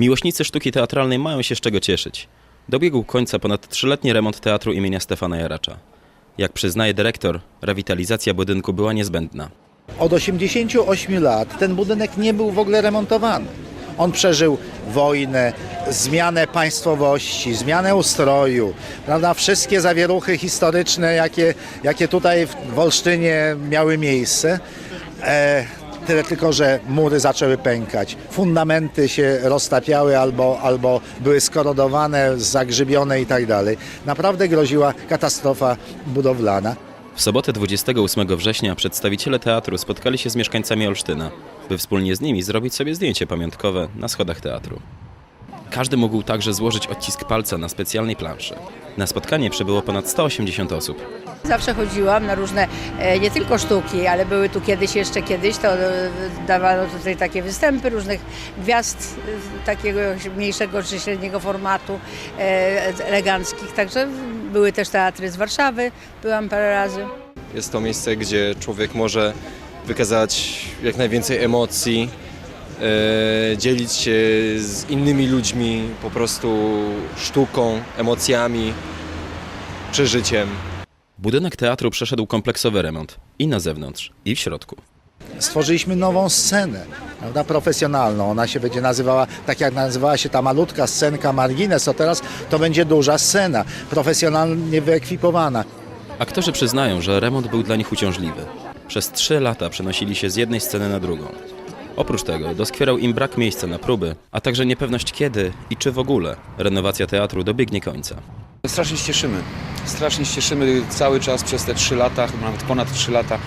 Miłośnicy sztuki teatralnej mają się z czego cieszyć. Dobiegł końca ponad trzyletni remont teatru imienia Stefana Jaracza. Jak przyznaje dyrektor, rewitalizacja budynku była niezbędna. Od 88 lat ten budynek nie był w ogóle remontowany. On przeżył wojnę, zmianę państwowości, zmianę ustroju, prawda? wszystkie zawieruchy historyczne, jakie, jakie tutaj w Olsztynie miały miejsce. E, tyle tylko, że mury zaczęły pękać, fundamenty się roztapiały albo, albo były skorodowane, zagrzybione i tak. Naprawdę groziła katastrofa budowlana. W sobotę 28 września przedstawiciele teatru spotkali się z mieszkańcami Olsztyna, by wspólnie z nimi zrobić sobie zdjęcie pamiątkowe na schodach teatru. Każdy mógł także złożyć odcisk palca na specjalnej planszy. Na spotkanie przybyło ponad 180 osób. Zawsze chodziłam na różne, e, nie tylko sztuki, ale były tu kiedyś, jeszcze kiedyś, to e, dawano tutaj takie występy różnych gwiazd e, takiego mniejszego czy średniego formatu, eleganckich. Także były też teatry z Warszawy, byłam parę razy. Jest to miejsce, gdzie człowiek może wykazać jak najwięcej emocji, dzielić się z innymi ludźmi, po prostu sztuką, emocjami, przeżyciem. Budynek teatru przeszedł kompleksowy remont i na zewnątrz, i w środku. stworzyliśmy nową scenę, prawda, profesjonalną. Ona się będzie nazywała, tak jak nazywała się ta malutka scenka Margines, to teraz to będzie duża scena, profesjonalnie wyekwipowana. Aktorzy przyznają, że remont był dla nich uciążliwy. Przez trzy lata przenosili się z jednej sceny na drugą. Oprócz tego doskwierał im brak miejsca na próby, a także niepewność kiedy i czy w ogóle renowacja teatru dobiegnie końca. Strasznie się cieszymy. Strasznie się cieszymy cały czas przez te trzy lata, chyba nawet ponad trzy lata.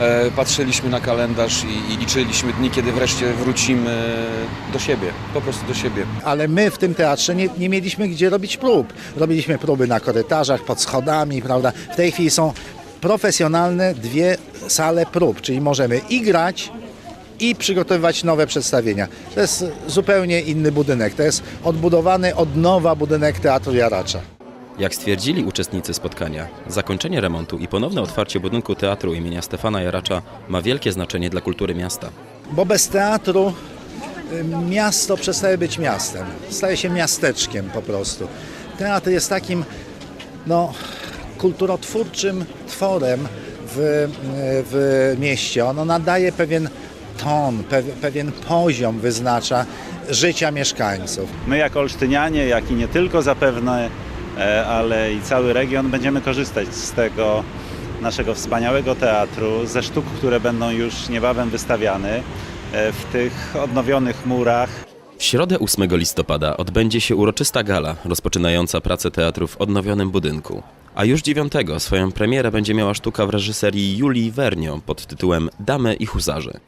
E, patrzyliśmy na kalendarz i, i liczyliśmy dni, kiedy wreszcie wrócimy do siebie, po prostu do siebie. Ale my w tym teatrze nie, nie mieliśmy gdzie robić prób. Robiliśmy próby na korytarzach, pod schodami, prawda. W tej chwili są profesjonalne dwie sale prób, czyli możemy i grać, i przygotowywać nowe przedstawienia. To jest zupełnie inny budynek. To jest odbudowany od nowa budynek Teatru Jaracza. Jak stwierdzili uczestnicy spotkania, zakończenie remontu i ponowne otwarcie budynku teatru imienia Stefana Jaracza ma wielkie znaczenie dla kultury miasta. Bo bez teatru y, miasto przestaje być miastem. Staje się miasteczkiem po prostu. Teatr jest takim no, kulturotwórczym tworem w, y, w mieście. Ono nadaje pewien ton, pe, pewien poziom wyznacza życia mieszkańców. My jako Olsztynianie, jak i nie tylko zapewne, e, ale i cały region będziemy korzystać z tego naszego wspaniałego teatru, ze sztuk, które będą już niebawem wystawiane e, w tych odnowionych murach. W środę 8 listopada odbędzie się uroczysta gala rozpoczynająca pracę teatru w odnowionym budynku. A już 9 swoją premierę będzie miała sztuka w reżyserii Julii Wernio pod tytułem Damy i Huzarze.